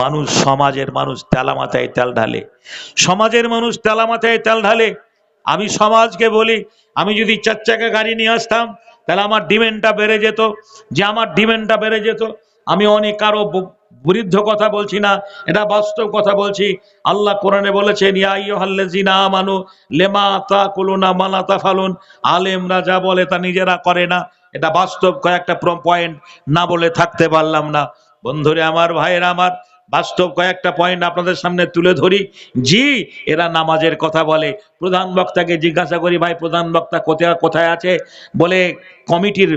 মানুষ সমাজের মানুষ তেলা মাথায় তেল ঢালে। সমাজের মানুষ তেলা মাথায় তেল ঢালে। আমি সমাজকে বলি, আমি যদি চার চাকা গাড়ি নিয়ে আসতাম, তাহলে আমার ডিমেন্ডটা বেড়ে যেত। যে আমার ডিমেন্ডটা বেড়ে যেত, আমি অনেক কারও বৃদ্ধ কথা বলছি না, এটা বাস্তব কথা বলছি। আল্লাহ কোরআনে বলেছেন, ইয়া আইয়ুহাল্লাযিনা আমানু, লেমা তাকুলুনা মালা তাফালুন। আলেমরা যা বলে তা নিজেরা করে না। এটা বাস্তব কয়েকটা পয়েন্ট না বলে থাকতে পারলাম না। বন্ধুরে, আমার ভাইয়েরা, আমার বাস্তব কয়েকটা পয়েন্ট আপনাদের সামনে তুলে ধরি। জি, এরা নামাজের কথা বলে। প্রধান বক্তাকে জিজ্ঞাসা করি, ভাই, প্রধান বক্তা কোথায় কোথায় আছে? বলে, কমিটির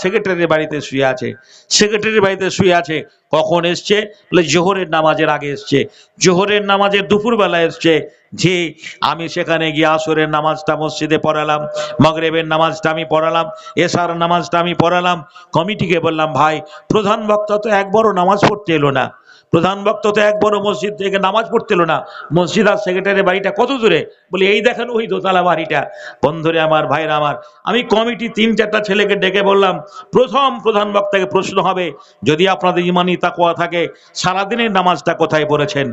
সেক্রেটারির বাড়িতে শুয়ে আছে। সেক্রেটারির বাড়িতে শুয়ে আছে? কখন এসছে? বলে, জোহরের নামাজের আগে এসছে। জোহরের নামাজের দুপুরবেলা এসছে। জি, আমি সেখানে গিয়ে আসরের নামাজটা মসজিদে পড়ালাম। মগরেবের নামাজটা আমি পড়ালাম। এশার নামাজটা আমি পড়ালাম। কমিটিকে বললাম, ভাই, প্রধান বক্তা তো একবারও নামাজ পড়তে এলো না। প্রধান বক্তা তো এক বড় মসজিদ থেকে নামাজ পড়তে এলো না। মসজিদ আর সেক্রেটারি বাড়িটা কত দূরে? বলি, এই দেখেন ওই দোতলা বাড়িটা। বন্ধুরে আমার, ভাইরা আমার, আমি কমিটি তিন চারটা ছেলেকে ডেকে বললাম, প্রথম প্রধান বক্তাকে প্রশ্ন হবে, যদি আপনাদের ইমানি তাকোয়া থাকে, সারাদিনের নামাজটা কোথায় পড়েছেন?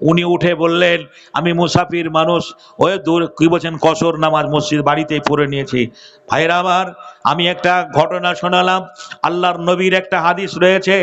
উনি উঠে বললেন, আমি মুসাফির মানুষ, ওই দূর, কি বলছেন, কসর নামাজ মসজিদ বাড়িতেই পড়ে নিয়েছি। ভাইরা আমার আমি একটা ঘটনা শোনালাম, আল্লাহর নবীর একটা হাদিস রয়েছে,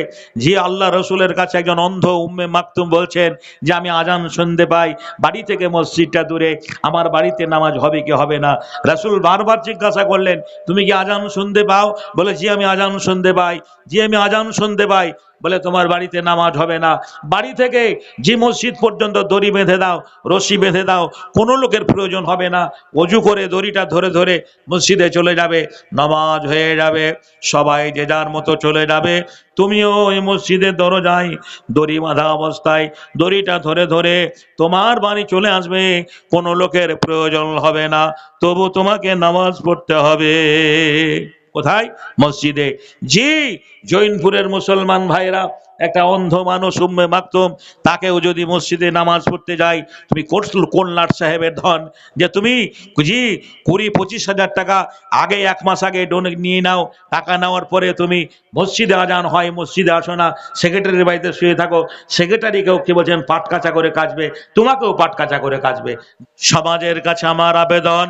যে আল্লাহ রসুলের কাছে একজন অন্ধ উম্মে মাকতুম বলছেন যে আমি আজান শুনতে পাই, বাড়ি থেকে মসজিদটা দূরে, আমার বাড়িতে নামাজ হবে কি হবে না? রাসূল বারবার জিজ্ঞাসা করলেন, তুমি কি আজান শুনতে পাও? বলে, জি, আমি আজান শুনতে পাই। জি, আমি আজান শুনতে পাই। বলে, তোমার বাড়িতে নামাজ হবে না। বাড়ি থেকে যে মসজিদ পর্যন্ত দড়ি বেঁধে দাও, রশি বেঁধে দাও, কোনো লোকের প্রয়োজন হবে না। অজু করে দড়িটা ধরে ধরে মসজিদে চলে যাবে, নামাজ হয়ে যাবে, সবাই যে যার মতো চলে যাবে। তুমিও ওই মসজিদের দরজায় দড়ি বাঁধা অবস্থায় দড়িটা ধরে ধরে তোমার বাড়ি চলে আসবে, কোনো লোকের প্রয়োজন হবে না। তবু তোমাকে নামাজ পড়তে হবে। কোথায়? মসজিদে। জি, জৈনপুরের মুসলমান ভাইরা একটা অন্ধ মানুষ উম্মে মাকতুম, তাকেও যদি মসজিদে নামাজ পড়তে যাই তুমি কোন লাট সাহেবের ধন যে তুমি, জি, কুড়ি পঁচিশ হাজার টাকা আগে এক মাস আগে ডোনেট নিয়ে নাও, টাকা নেওয়ার পরে তুমি মসজিদে আজান হয়, মসজিদে আসো না সেক্রেটারির বাড়িতে শুয়ে থাকো সেক্রেটারিকেও কি বলছেন পাট কাচা করে কাচবে, তোমাকেও পাট কাচা করে কাচবে। সমাজের কাছে আমার আবেদন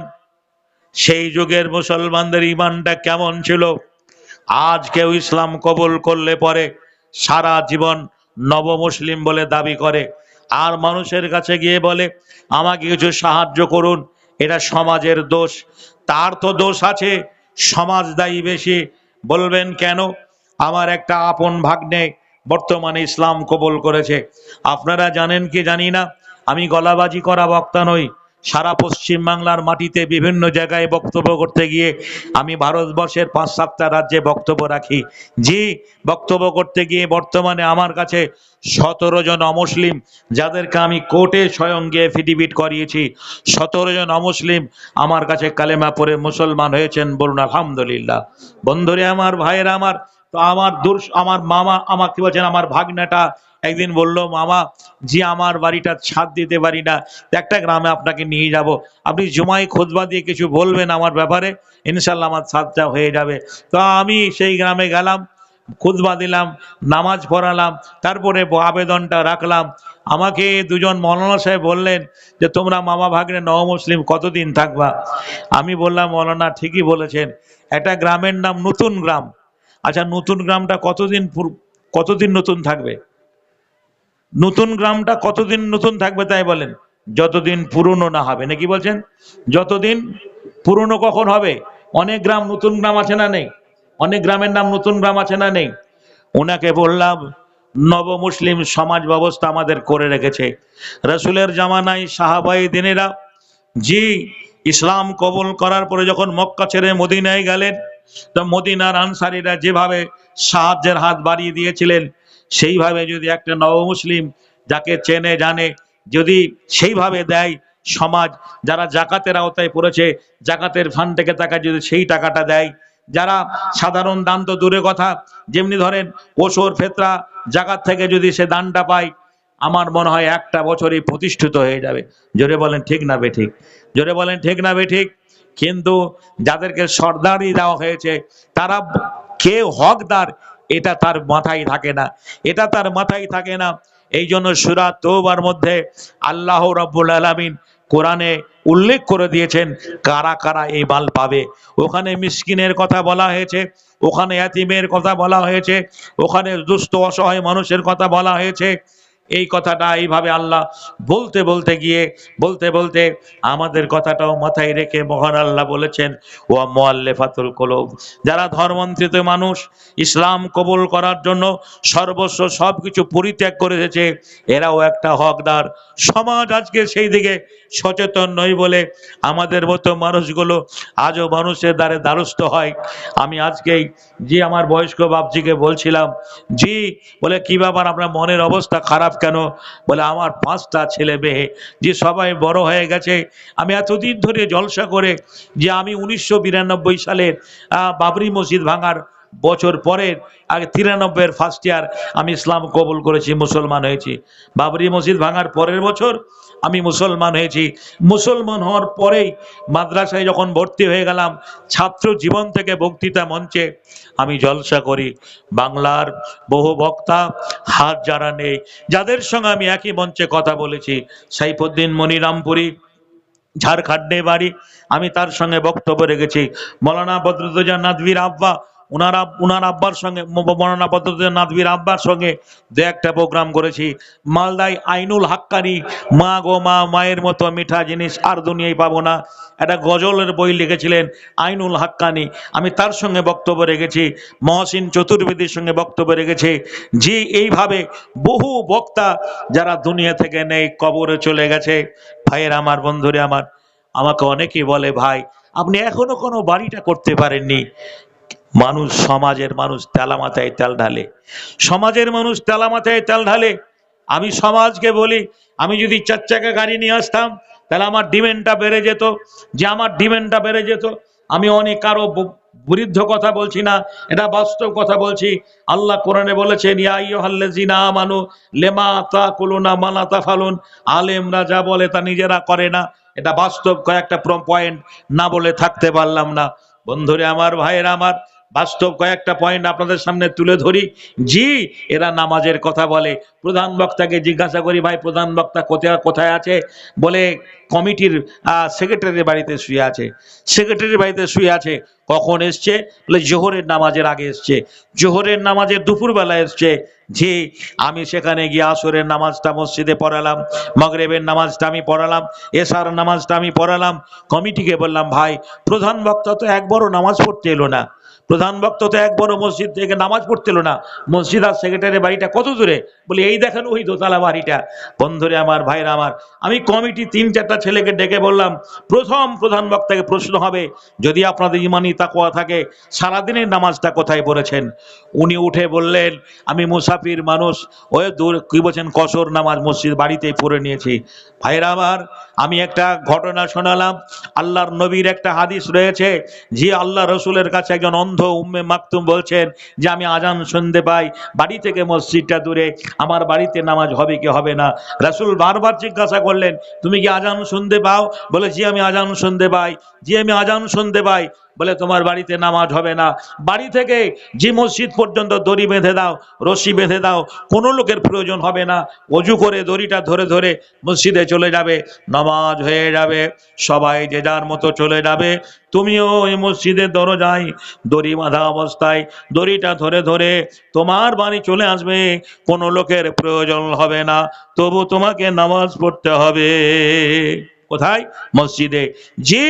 সেই যুগের মুসলমানদের ইমানটা কেমন ছিল? আজ কেউ ইসলাম কবুল করলে পরে সারা জীবন নব মুসলিম বলে দাবি করে। আর মানুষের কাছে গিয়ে বলে, আমাকে কিছু সাহায্য করুন, এটা সমাজের দোষ। তার তো দোষ আছে, সমাজ দায়ী বেশি। বলবেন কেন? আমার একটা আপন ভাগ্নে বর্তমানে ইসলাম কবুল করেছে। আপনারা জানেন কি জানি না? আমি গলাবাজি করা বক্তা নই। সারা পশ্চিম বাংলার মাটিতে বিভিন্ন জায়গায় বক্তব্য করতে গিয়ে আমি ভারতবর্ষের পাঁচ সাতটা রাজ্যে বক্তব্য রাখি। জি, বক্তব্য করতে গিয়ে বর্তমানে আমার কাছে সতেরো জন অমুসলিম, যাদেরকে আমি কোর্টে স্বয়ং গিয়ে ফিডিবিট করিয়েছি, সতেরো জন অমুসলিম আমার কাছে কালেমা পড়ে মুসলমান হয়েছেন বলুন আলহামদুলিল্লাহ। বন্ধুরে আমার, ভাইয়েরা আমার, তো আমার দূর, আমার মামা আমার কি বলছেন, আমার ভাগনাটা একদিন বলল, মামা, জি, আমার বাড়িটা ছাদ দিতে পারি না। একটা গ্রামে আপনাকে নিয়ে যাব। আপনি জমাই খোঁজবা দিয়ে কিছু বলবেন আমার ব্যাপারে? ইনশাল্লাহ আমার ছাদটা হয়ে যাবে। তো আমি সেই গ্রামে গেলাম খুদবা দিলাম, নামাজ পড়ালাম, তারপরে আবেদনটা রাখলাম। আমাকে দুজন মৌলানা সাহেব বললেন যে, তোমরা মামা ভাগ্নে নব মুসলিম কতদিন থাকবা? আমি বললাম, মৌলানা ঠিকই বলেছেন, একটা গ্রামের নাম নতুন গ্রাম। আচ্ছা নতুন গ্রামটা কতদিন কতদিন নতুন থাকবে? নতুন গ্রামটা কতদিন নতুন থাকবে তাই বলেন? যতদিন পুরনো না হবে। নাকি বলছেন? যতদিন পুরনো কখন হবে? অনেক গ্রাম নতুন গ্রাম আছে না নেই? অনেক গ্রামের নাম নতুন গ্রাম আছে না নেই? ওনাকে বললাম নব মুসলিম সমাজ ব্যবস্থা আমাদের করে রেখেছে। রসুলের জামানায় সাহাবাই দিনেরা জি ইসলাম কবল করার পরে যখন মক্কা ছেড়ে মদিনায় গেলেন, তো মদিনার আনসারীরা যেভাবে সাহায্যের হাত বাড়িয়ে দিয়েছিলেন সেইভাবে যদি একটা নব মুসলিম যাকে চেনে, জানে, যদি সেইভাবে দেয় সমাজ, যারা জাকাতের আওতায় পড়েছে, জাকাতের ফান্ড থেকে যদি সেই টাকাটা দেয়, যারা সাধারণ দান তো দূরে কথা, যেমনি ধরেন ওসর, ফেতরা, জাকাত থেকে যদি সে দানটা পায়, আমার মনে হয় একটা বছরই প্রতিষ্ঠিত হয়ে যাবে। জোরে বলেন, ঠিক না বে ঠিক? জোরে বলেন, ঠিক না বে ঠিক? কিন্তু যাদেরকে সর্দারি দেওয়া হয়েছে, তারা কে হকদার এটা তার মাথায় থাকে না, এটা তার মাথায় থাকে না। এই জন্য সুরা তোবার মধ্যে আল্লাহ রব্বুল আলমিন কোরআনে উল্লেখ করে দিয়েছেন, কারা কারা এই মাল পাবে। ওখানে মিসকিনের কথা বলা হয়েছে, ওখানে অ্যাতিমের কথা বলা হয়েছে, ওখানে দুস্থ অসহায় মানুষের কথা বলা হয়েছে এই কথাটা এইভাবে আল্লাহ বলতে বলতে গিয়ে, বলতে বলতে আমাদের কথাটাও মাথায় রেখে মহান আল্লাহ বলেছেন ও মোয়াল্লেফাতুল কলব। যারা ধর্মান্তরিত মানুষ, ইসলাম কবুল করার জন্য সর্বস্ব সব কিছু পরিত্যাগ করে এসেছে এরাও একটা হকদার। সমাজ আজকে সেই দিকে সচেতন নই বলে আমাদের মতো মানুষগুলো আজও মানুষের দ্বারে দ্বারস্থ হয়। আমি আজকেই যে আমার বয়স্ক বাপজিকে বলছিলাম, জি, বলে, কি ব্যাপার আপনার মনের অবস্থা খারাপ কেন? বলে, আমার পাঁচটা ছেলে মেয়ে, যে সবাই বড় হয়ে গেছে। আমি এতদিন ধরে জলসা করে যে আমি উনিশশো বিরানব্বই সালের বাবরি মসজিদ ভাঙার বছর পরের, আগে তিরানব্বইয়ের ফার্স্ট ইয়ার আমি ইসলাম কবুল করেছি, মুসলমান হয়েছি। বাবরি মসজিদ ভাঙার পরের বছর আমি মুসলমান হয়েছি। মুসলমান হওয়ার পরেই মাদ্রাসায় যখন ভর্তি হয়ে গেলাম, ছাত্র জীবন থেকে বক্তৃতা মঞ্চে আমি জলসা করি। বাংলার বহু বক্তা হাত যারা নেই, যাদের সঙ্গে আমি একই মঞ্চে কথা বলেছি, সাইফুদ্দিন মনিরামপুরী ঝাড়খণ্ডে বাড়ি, আমি তার সঙ্গে বক্তব্য রেখেছি। মৌলানা বদরুদ্দোজা নাদবির আব্বা উনার আব- উনার আব্বার সঙ্গে মৌলানা বদরুদ্দোজা নাদবির আব্বার সঙ্গে দু একটা প্রোগ্রাম করেছি। মালদায় আইনুল হাক্কানি, মা গো মা, মায়ের মতো মিঠা জিনিস আর দুনিয়ায় পাবো না। একটা গজলের বই লিখেছিলেন আইনুল হাক্কানি। আমি তার সঙ্গে বক্তব্য রেখেছি, মহসিন চতুর্বেদীর সঙ্গে বক্তব্য রেখেছি। যে এইভাবে বহু বক্তা যারা দুনিয়া থেকে নেই, কবরে চলে গেছে। ভাইয়ের আমার, বন্ধুরে আমার, আমাকে অনেকেই বলে, ভাই, আপনি এখনও কোনো বাড়িটা করতে পারেননি। মানুষ সমাজের মানুষ তেলা মাথায় তেল ঢালে। সমাজের মানুষ তেলা মাথায় তেল ঢালে। আমি সমাজকে বলি, আমি যদি চার চাকা গাড়ি নিয়ে আসতাম, তাহলে আমার ডিমেন্ডটা বেড়ে যেত। যে আমার ডিমেন্ডটা বেড়ে যেত, আমি অনেক কারও বৃদ্ধ কথা বলছি না, এটা বাস্তব কথা বলছি। আল্লাহ কোরআনে বলেছেন, ইয়া আইয়ুহাল্লাযিনা আমানু, লেমা তাকুলুনা মালা তাফালুন। আলেমরা যা বলে তা নিজেরা করে না। এটা বাস্তব কয়েকটা পয়েন্ট না বলে থাকতে পারলাম না। বন্ধুরে, আমার ভাইয়েরা, আমার বাস্তব কয়েকটা পয়েন্ট আপনাদের সামনে তুলে ধরি। জি, এরা নামাজের কথা বলে। প্রধান বক্তাকে জিজ্ঞাসা করি, ভাই, প্রধান বক্তা কোথায় কোথায় আছে? বলে, কমিটির সেক্রেটারির বাড়িতে শুয়ে আছে। সেক্রেটারির বাড়িতে শুয়ে আছে? কখন এসছে? বলে, জোহরের নামাজের আগে এসছে। জোহরের নামাজের দুপুরবেলা এসছে? জি, আমি সেখানে গিয়ে আসরের নামাজটা মসজিদে পড়ালাম, মগরেবের নামাজটা আমি পড়ালাম, এশার নামাজটা আমি পড়ালাম। কমিটিকে বললাম, ভাই, প্রধান বক্তা তো একবারও নামাজ পড়তে এলো না। প্রধান বক্তা তো এক বড় মসজিদ থেকে নামাজ পড়তে এলো না। মসজিদ আর সেক্রেটারি বাড়িটা কত দূরে? বলে, এই দেখেন ওই দোতলা বাড়িটা। বন্ধুরে আমার, ভাইরা আমার, আমি কমিটি তিন চারটা ছেলেকে ডেকে বললাম, প্রথম প্রধান বক্তাকে প্রশ্ন হবে, যদি আপনাদের ইমানি তাকোয়া থাকে, সারাদিনের নামাজটা কোথায় পড়েছেন? উনি উঠে বললেন, আমি মুসাফির মানুষ ওই দূর, কি বলছেন, কসর নামাজ মসজিদ বাড়িতেই পড়ে নিয়েছি। ভাইরা আমার, আমি একটা ঘটনা শোনালাম, আল্লাহর নবীর একটা হাদিস রয়েছে, যে আল্লাহ রসুলের কাছে একজন উম্মে মাকতুম বলছেন যে, আমি আজান শুনতে পাই। বাড়ি থেকে মসজিদটা দূরে। আমার বাড়িতে নামাজ হবে কি হবে না? রাসুল বারবার জিজ্ঞাসা করলেন, তুমি কি আজান শুনতে পাও? বলে, জি, আমি আজান শুনতে পাই। জি, আমি আজান শুনতে পাই। বলে, তোমার বাড়িতে নামাজ হবে না। বাড়ি থেকে যে মসজিদ পর্যন্ত দড়ি বেঁধে দাও, রশি বেঁধে দাও, কোনো লোকের প্রয়োজন হবে না। অজু করে দড়িটা ধরে ধরে মসজিদে চলে যাবে, নামাজ হয়ে যাবে, সবাই যে যার মতো চলে যাবে। তুমিও ওই মসজিদের দরজায় দড়ি বাঁধা অবস্থায় দড়িটা ধরে ধরে তোমার বাড়ি চলে আসবে, কোনো লোকের প্রয়োজন হবে না। তবু তোমাকে নামাজ পড়তে হবে। কোথায়? মসজিদে। জি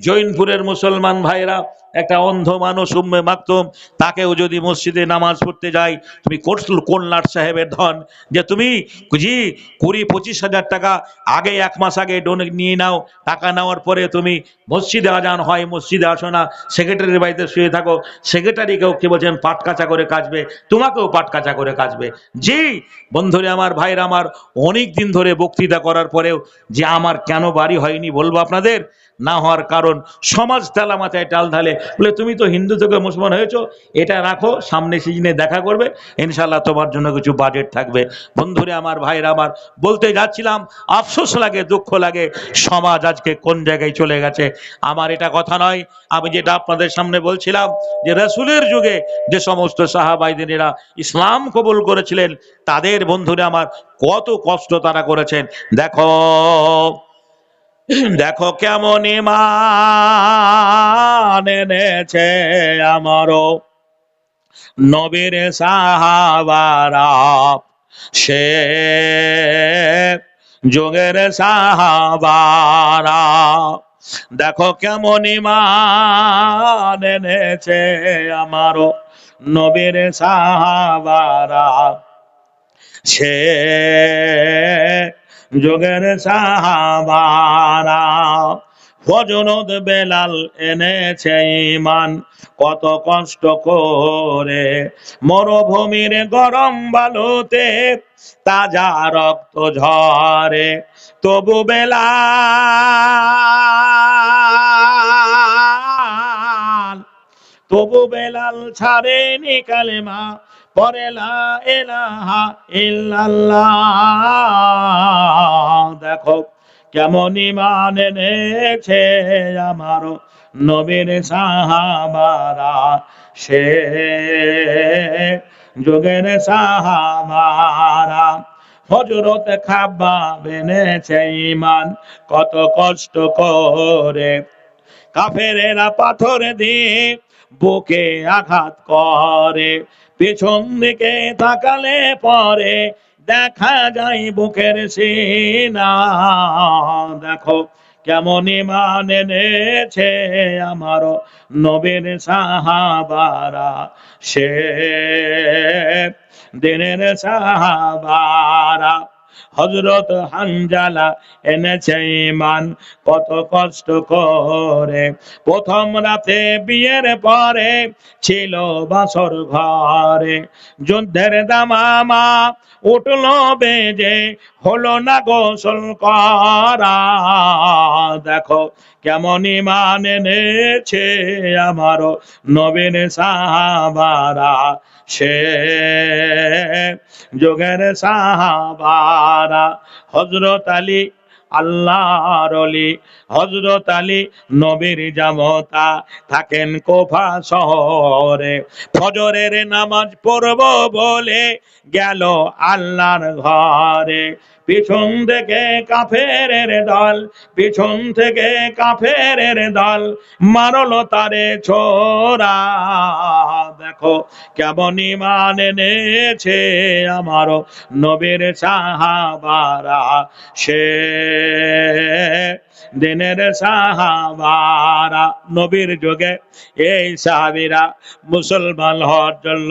জৈনপুরের মুসলমান ভাইরা একটা অন্ধ মানুষ উম্মে মাকতুম, তাকেও যদি মসজিদে নামাজ পড়তে যায় তুমি কোর্সুল লাট সাহেবের ধন, যে তুমি জি কুড়ি পঁচিশ হাজার টাকা আগে এক মাস আগে ডোনে নিয়ে নাও, টাকা নেওয়ার পরে তুমি মসজিদে আজান হয়, মসজিদে আসো না সেক্রেটারির বাড়িতে শুয়ে থাকো সেক্রেটারিকেও কি বলছেন, পাট কাচা করে কাচবে, তোমাকেও পাট কাচা করে কাচবে। জি, বন্ধুরে আমার ভাইরা আমার, অনেক দিন ধরে বক্তৃতা করার পরেও যে আমার কেন বাড়ি হয়নি বলব আপনাদের? না হওয়ার কারণ, সমাজ তেলা মাথায় টাল ঢালে, বলে তুমি তো হিন্দু থেকে মুসলমান হয়েছো, এটা রাখো, সামনে সিজনে দেখা করবে ইনশাল্লাহ তোমার জন্য কিছু বাজেট থাকবে। বন্ধুরে আমার ভাইরা আমার, বলতে যাচ্ছিলাম, আফসোস লাগে, দুঃখ লাগে, সমাজ আজকে কোন জায়গায় চলে গেছে? আমার এটা কথা নয়, আমি যেটা আপনাদের সামনে বলছিলাম, যে রসুলের যুগে যে সমস্ত সাহাবাইদিনেরা ইসলাম কবুল করেছিলেন, তাদের বন্ধুরে আমার কত কষ্ট তারা করেছেন। দেখো দেখো কেমন ইমান এনেছে আমারও। নবীর সাহাবারা, সে যোগের সাহাবারা। দেখো কেমন ইমান এনেছে আমারও নবীর সাহাবারা। সে যোগের সাহাবারা। হজরত বেলাল এনেছে ইমান কত কষ্ট করে। মরুভূমির গরম বালুতে তাজা রক্ত ঝরে। তবু বেলাল তবু বেলাল ছাড়েনি কালেমা। পরে দেখো, কেমন ইমান এনেছে আমারও নবীর সাহাবারা। সে যোগের সাহাবারা হজরত খাব্বা বেনেছে ইমান কত কষ্ট করে। কাফেরেরা পাথর দিয়ে বুকে আঘাত করে। পেছন দিকে তাকালে পরে দেখা যায় বুকের সিনা। দেখো কেমন ইমান এনেছে আমারও নবীন সাহাবারা। সে দিনের সাহাবারা। হজরত হানজালা এনেছে ইমান কত কষ্ট করে প্রথম রাতে বিয়ের পরে ছিল বাসর ঘরে। যুদ্ধের দামামা উঠল বেজে, হলো না গোসল করা। দেখো কেমন ইমান এনেছে আমারও নবীন সাহাবারা। সে যোগের সাহাবারা হজরত আলী, আল্লাহর অলি হজরত আলী নবীর জামতা থাকেন কোফা শহরে। ফজরের নামাজ পড়ব বলে গেল আল্লাহর ঘরে। পিছন থেকে কাফেরের দল, পিছন থেকে কাফেরের দল। মারলো তারে ছোরা দেখো কেমন ইমান এনেছে আমারও নবীর সাহাবারা। সে দিনের সাহাবারা, নবীর যুগে এই সাহাবিরা মুসলমান হওয়ার জন্য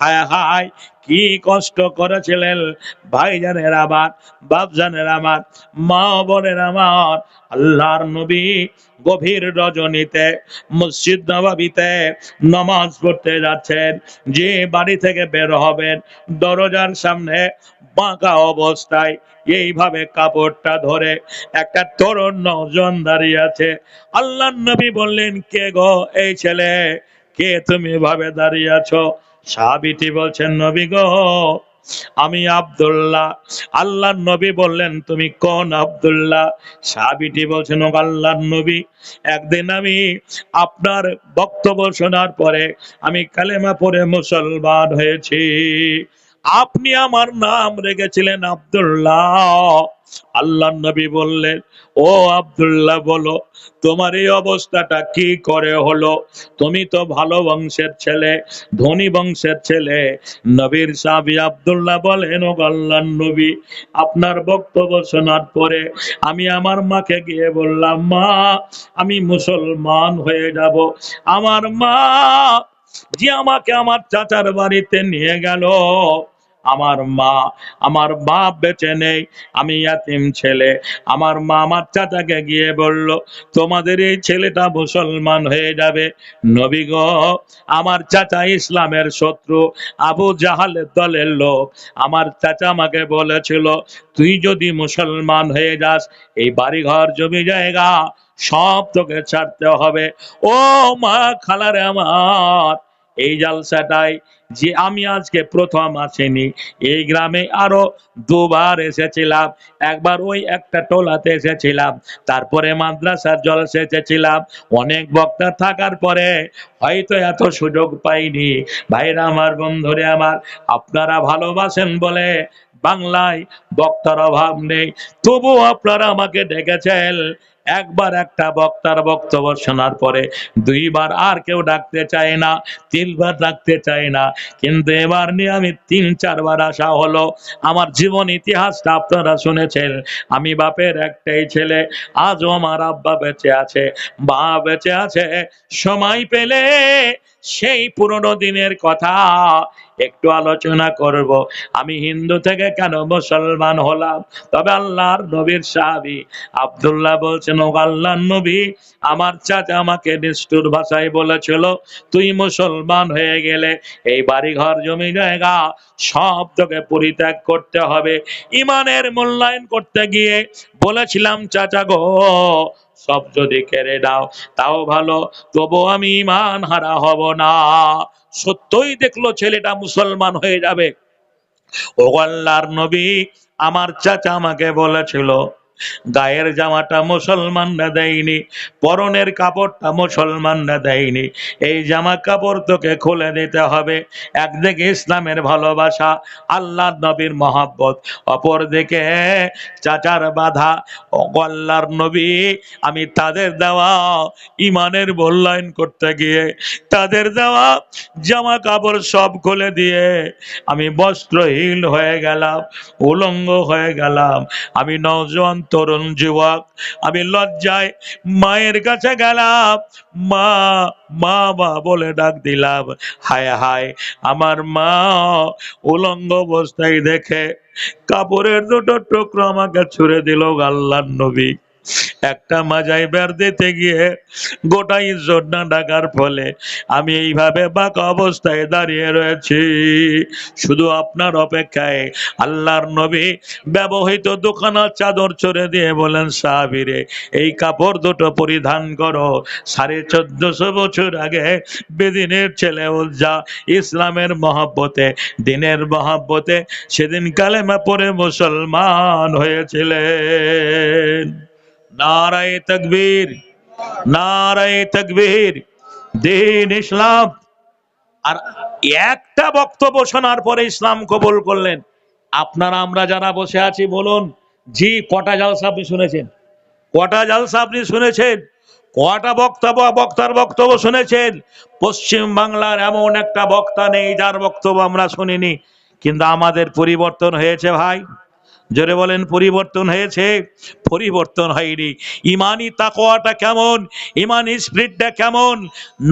হায় হায় কি কষ্ট করেছিলেন ভাইজানের আমার, বাপজানের আমার, মা বোনের আমার, আল্লাহর নবী গভীর রজনীতে, মসজিদ নবাবিতে নমাজ পড়তে যাচ্ছেন, যে বাড়ি থেকে বের হবেন, দরজার সামনে বাঁকা অবস্থায় এইভাবে কাপড়টা ধরে একটা তরুণ নজন দাঁড়িয়ে আছে। আল্লাহ নবী বললেন, কে গো এই ছেলে? কে তুমি এভাবে দাঁড়িয়ে আছো? সাবিটি বলছেন, নবী গো, আমি আব্দুল্লাহ। আল্লাহর নবী বললেন, তুমি কোন আব্দুল্লাহ? সাবিটি বলছেন আল্লাহর নবী, একদিন আমি আপনার বক্তব্য শোনার পরে আমি কালেমা পরে মুসলমান হয়েছি। আপনি আমার নাম রেখেছিলেন আব্দুল্লাহ। আল্লাহ নবী বললেন, ও আব্দুল্লাহ বলো, তোমার এই অবস্থাটা কি করে হলো? তুমি তো ভালো বংশের ছেলে, ধনী বংশের ছেলে। নবীর সাহাবি আব্দুল্লাহ বলেন, ও আল্লাহ নবী, আপনার বক্তব্য শোনার পরে আমি আমার মাকে গিয়ে বললাম, মা, আমি মুসলমান হয়ে যাব। আমার মা যে আমাকে আমার চাচার বাড়িতে নিয়ে গেল। আমার মা, আমার বাপ বেঁচে নেই, আমি ইয়াতিম ছেলে। আমার মা আমার চাচাকে গিয়ে বলল, তোমাদের এই ছেলেটা মুসলমান হয়ে যাবে। নবী গো, আমার চাচা ইসলামের শত্রু, আবু জাহালের দলের লোক। আমার চাচা আমাকে বলেছিল, তুই যদি মুসলমান হয়ে যাস, এই বাড়িঘর, জমি, জায়গা সব তোকে ছাড়তে হবে। ও মা খালারে আমার, এই জালসাটাই যে আমি আজকে প্রথম আসিনি, এই গ্রামে আরও দুবার এসেছিলাম। একবার ওই একটা টোলাতে এসেছিলাম, তারপরে মাদ্রাসার জলসে এসেছিলাম। অনেক বক্তা থাকার পরে হয়তো এত সুযোগ পাইনি। ভাইরা আমার, বন্ধুরে আমার, আপনারা ভালোবাসেন বলে বাংলায় বক্তার অভাব নেই। তবুও আপনারা আমাকে ডেকেছেন। একবার একটা বক্তার বক্তব্য শোনার পরে দুইবার আর কেউ ডাকতে চায় না, তিনবার ডাকতে চায় না। কিন্তু এবার নিয়ে আমি তিন, চারবার আসা হলো। আমার জীবন ইতিহাসটা আপনারা শুনেছেন। আমি বাপের একটাই ছেলে, আজও আমার আব্বা বেঁচে আছে। বা বেঁচে আছে, সময় পেলে সেই পুরনো দিনের কথা একটু আলোচনা করব। আমি হিন্দু থেকে কেন মুসলমান হলাম? তবে আল্লাহর নবীর সাহাবি আব্দুল্লাহ বলছেন ও আল্লাহর নবী, আমার চাচা আমাকে নিষ্ঠুর ভাষায় বলেছিল, তুই মুসলমান হয়ে গেলে এই বাড়ি ঘর জমি, জায়গা সব তোকে পরিত্যাগ করতে হবে। ইমানের মূল্যায়ন করতে গিয়ে বলেছিলাম, চাচা গো সব যদি কেড়ে দাও তাও ভালো। তবু আমি ইমান হারা হব না। সত্যই দেখল ছেলেটা মুসলমান হয়ে যাবে। ওগল্লার নবী আমার চাচা আমাকে বলেছিল গায়ের জামাটা মুসলমানরা দেয়নি, পরনের কাপড়টা মুসলমানরা দেয়নি। এই জামা কাপড় তোকে খুলে দিতে হবে। একদিকে ইসলামের ভালোবাসা আল্লাহ নবীর মহাব্বত, অপরদিকে চাচার বাধা। ও আল্লাহর নবী, আমি তাদের দেওয়া ইমানের মূল্যায়ন করতে গিয়ে, তাদের দেওয়া জামা কাপড় সব খুলে দিয়ে আমি বস্ত্রহীন হয়ে গেলাম, উলঙ্গ হয়ে গেলাম। আমি নওজোয়ান তরুণ যুবক, আমি লজ্জায় মায়ের কাছে গেলাম। মা মা মা বলে ডাক দিলাম, হায় হায়, আমার মা উলঙ্গ অবস্থায় দেখে কাপড়ের দুটো টুকরো আমাকে ছুড়ে দিল আল্লাহর নবী। একটা মাজায় বের দিতে গিয়ে গোটা ইজ্জত না ডাকার ফলে আমি এইভাবে বাঁকা অবস্থায় দাঁড়িয়ে রয়েছি। শুধু আপনার অপেক্ষায় আল্লাহর নবী ব্যবহৃত দোকানের চাদর চড়ে দিয়ে বলেন, সাহাবিরে, এই কাপড় দুটো পরিধান করো। সাড়ে চোদ্দশো বছর আগে বেদিনের ছেলে উজ্জা ইসলামের মহাব্বতে, দিনের মহাব্বতে সেদিন কালেমা পরে মুসলমান হয়েছিলেন। নারায় তকবীর নারায় তকবীর, দিন ইসলাম। আর একটা বক্তব্য শোনার পরে ইসলাম কবুল করলেন। আপনারা আমরা যারা বসে আছি, বলুন, জি, কটা জালসা আপনি শুনেছেন? কটা জালসা আপনি শুনেছেন? কটা বক্তব্য, বক্তার বক্তব্য শুনেছেন? পশ্চিম বাংলার এমন একটা বক্তা নেই, যার বক্তব্য আমরা শুনিনি। কিন্তু আমাদের পরিবর্তন হয়েছে ভাই। জোরে বলেন, পরিবর্তন হয়েছে, পরিবর্তন হয়নি। ইমানি তাকোয়াটা কেমন? ইমানি স্পিরিটটা কেমন?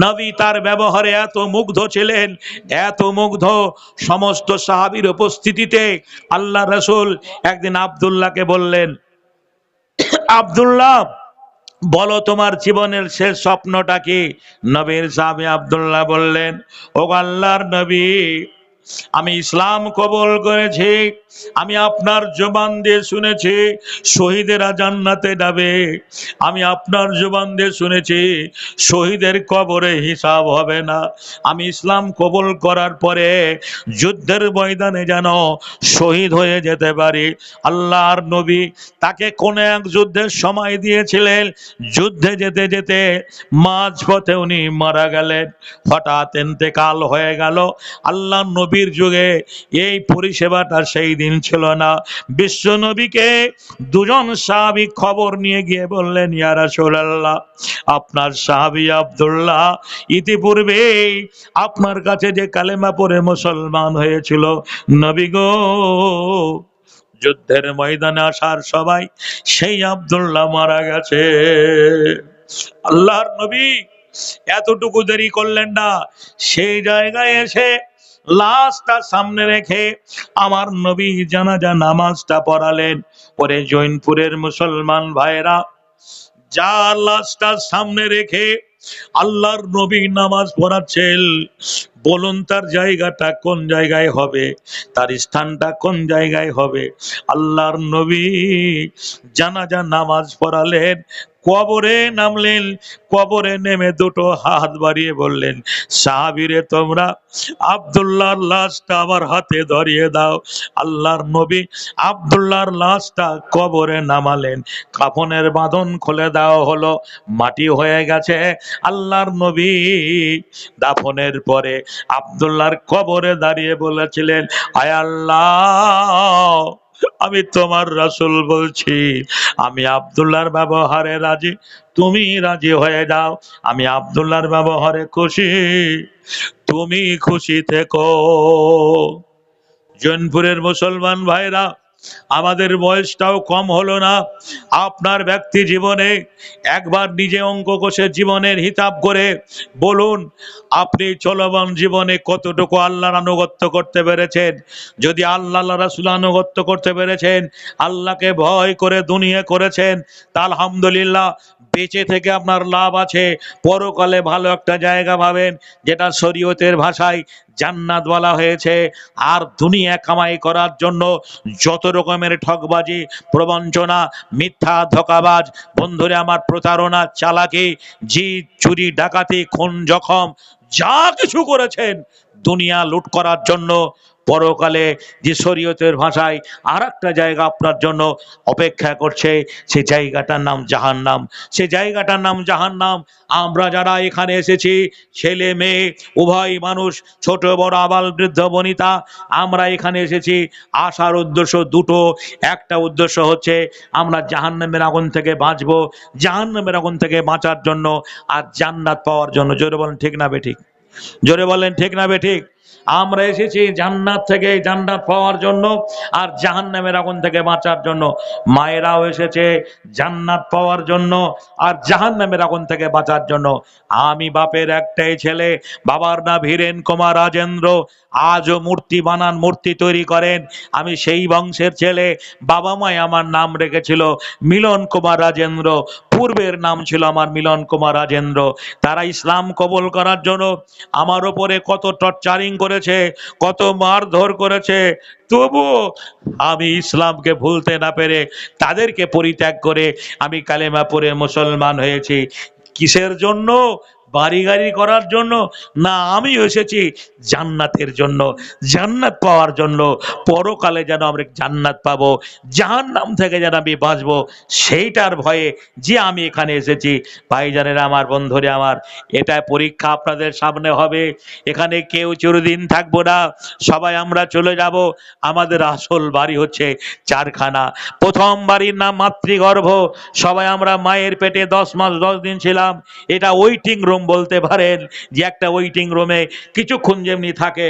নবী তার ব্যবহারে এত মুগ্ধ ছিলেন, এত মুগ্ধ। সমস্ত সাহাবীর উপস্থিতিতে আল্লাহ রসুল একদিন আব্দুল্লাহকে বললেন, আব্দুল্লাহ, বলো তোমার জীবনের শেষ স্বপ্নটা কি? নবীর সাহাবী আব্দুল্লাহ বললেন ও আল্লাহর নবী আমি ইসলাম কবুল করেছি, আমি আপনার জবান দিয়ে শুনেছি, শহীদেরা জান্নাতে যাবে। আমি আপনার জবান দিয়ে শুনেছি, শহীদের কবরে হিসাব হবে না। আমি ইসলাম কবল করার পরে যুদ্ধের ময়দানে যেন শহীদ হয়ে যেতে পারি। আল্লাহর নবী তাকে কোন এক যুদ্ধের সময় দিয়েছিলেন, যুদ্ধে যেতে যেতে মাঝপথে উনি মারা গেলেন। হঠাৎ এতেকাল হয়ে গেল। আল্লাহ নবীর যুগে এই পরিষেবাটা সেই দিন ছিল না। বিশ্ব নবীকে দুজন সাহাবি খবর নিয়ে গিয়ে বললেন ইয়ারা সোল্লাহ আপনার সাহাবি আব্দুল্লাহ ইতিপূর্বে আপনার কাছে যে কালেমা পড়ে মুসলমান হয়েছিল। নবী গো, যুদ্ধের ময়দানে আসার সবাই সেই আব্দুল্লাহ মারা গেছে। আল্লাহর নবী এতটুকু দেরি করলেন না। সেই জায়গায় এসে লাশটা সামনে রেখে আমার নবী জানাজা নামাজটা পড়ালেন। পরে জৈনপুরের মুসলমান ভাইরা যা লাশটা সামনে রেখে আল্লাহর নবী নামাজ পড়াচ্ছেন, বলুন তার জায়গাটা কোন জায়গায় হবে, তার স্থানটা কোন জায়গায় হবে। আল্লাহর নবী জানাজা নামাজ পড়ালেন কবরে নামলেন, কবরে নেমে দুটো হাত বাড়িয়ে বললেন, সাহাবিরে তোমরা, আব্দুল্লাহর লাশটা আমার হাতে ধরিয়ে দাও। আল্লাহর নবী আব্দুল্লাহর লাশটা কবরে নামালেন। কাফনের বাঁধন খুলে দেওয়া হলো, মাটি হয়ে গেছে। আল্লাহর নবী দাফনের পরে আব্দুল্লাহর কবরে দাঁড়িয়ে বলেছিলেন আয় আল্লাহ! আমি তোমার রাসুল বলছি, আমি আবদুল্লার ব্যবহারে রাজি, তুমি রাজি হয়ে যাও, আমি আবদুল্লার ব্যবহারে খুশি, তুমি খুশি থেকো। জৈনপুরের মুসলমান ভাইরা আমাদের বয়সটাও কম হলো না। আপনার ব্যক্তি জীবনে একবার নিজে অঙ্ক কষে জীবনের হিতাব করে বলুন, আপনি চলমান জীবনে কতটুকু আল্লাহর আনুগত্য করতে পেরেছেন? যদি আল্লাহ রাসুল আনুগত্য করতে পেরেছেন, আল্লাহকে ভয় করে দুনিয়া করেছেন, তা আলহামদুলিল্লাহ বেঁচে থেকে আপনার লাভ আছে। পরকালে ভালো একটা জায়গা পাবেন, যেটা শরীয়তের ভাষায় জান্নাত বলা হয়েছে। আর দুনিয়া কামাই করার জন্য যত রকমের ঠকবাজি প্রবঞ্চনা, মিথ্যা, ধোকাবাজ, বন্ধুরে আমার প্রতারণা, চালাকি জি চুরি, ডাকাতি, খুন, জখম, যা কিছু করেছেন দুনিয়া লুট করার জন্য পরকালে যে শরীয়তের ভাষায় আর একটা জায়গা আপনার জন্য অপেক্ষা করছে সেই জায়গাটার নাম জাহান্নাম। সে জায়গাটার নাম জাহান্নাম। আমরা যারা এখানে এসেছি, ছেলে, মেয়ে, উভয় মানুষ, ছোট, বড়, আবাল, বৃদ্ধ, বনিতা, আমরা এখানে এসেছি। আসার উদ্দেশ্য দুটো। একটা উদ্দেশ্য হচ্ছে, আমরা জাহান্নামের আগুন থেকে বাঁচবো, জাহান্নামের আগুন থেকে বাঁচার জন্য আর জান্নাত পাওয়ার জন্য। জোরে বলেন, ঠিক না বেঠিক জোরে বলেন, ঠিক না বেঠিক আমরা এসেছি জান্নাত থেকে জান্নাত পাওয়ার জন্য আর জাহান্নামের আগুন থেকে বাঁচার জন্য। মায়েরাও এসেছে জান্নাত পাওয়ার জন্য আর জাহান্নামের আগুন থেকে বাঁচার জন্য। আমি বাপের একটাই ছেলে, বাবার নাম হীরেন কুমার রাজেন্দ্র। আজও মূর্তি বানান, মূর্তি তৈরি করেন। আমি সেই বংশের ছেলে, বাবা মাই আমার নাম রেখেছিল মিলন কুমার রাজেন্দ্র। পূর্বের নাম ছিল আমার মিলন কুমার রাজেন্দ্র। তারা ইসলাম কবল করার জন্য আমার ওপরে কত টর্চারিং করেছে, কত মারধর করেছে। তবু আমি ইসলামকে ভুলতে না পেরে তাদেরকে পরিত্যাগ করে আমি কালেমা পড়ে মুসলমান হয়েছি। কিসের জন্য? বাড়ি করার জন্য? না আমি এসেছি জান্নাতের জন্য, জান্নাত পাওয়ার জন্য। পরকালে যেন আমরা জান্নাত পাবো, জাহান্নাম থেকে যেন আমি বাঁচবো, সেইটার ভয়ে যে আমি এখানে এসেছি। ভাইজানেরা, আমার বন্ধুরে, আমার, এটা পরীক্ষা আপনাদের সামনে হবে। এখানে কেউ চিরদিন থাকব না। সবাই আমরা চলে যাব। আমাদের আসল বাড়ি হচ্ছে চারখানা। প্রথম বাড়ির নাম মাতৃগর্ভ। সবাই আমরা মায়ের পেটে দশ মাস দশ দিন ছিলাম। এটা ওয়েটিং রুম বলতে পারেন যে একটা ওয়েটিং রুমে কিছুক্ষণ যেমনি থাকে।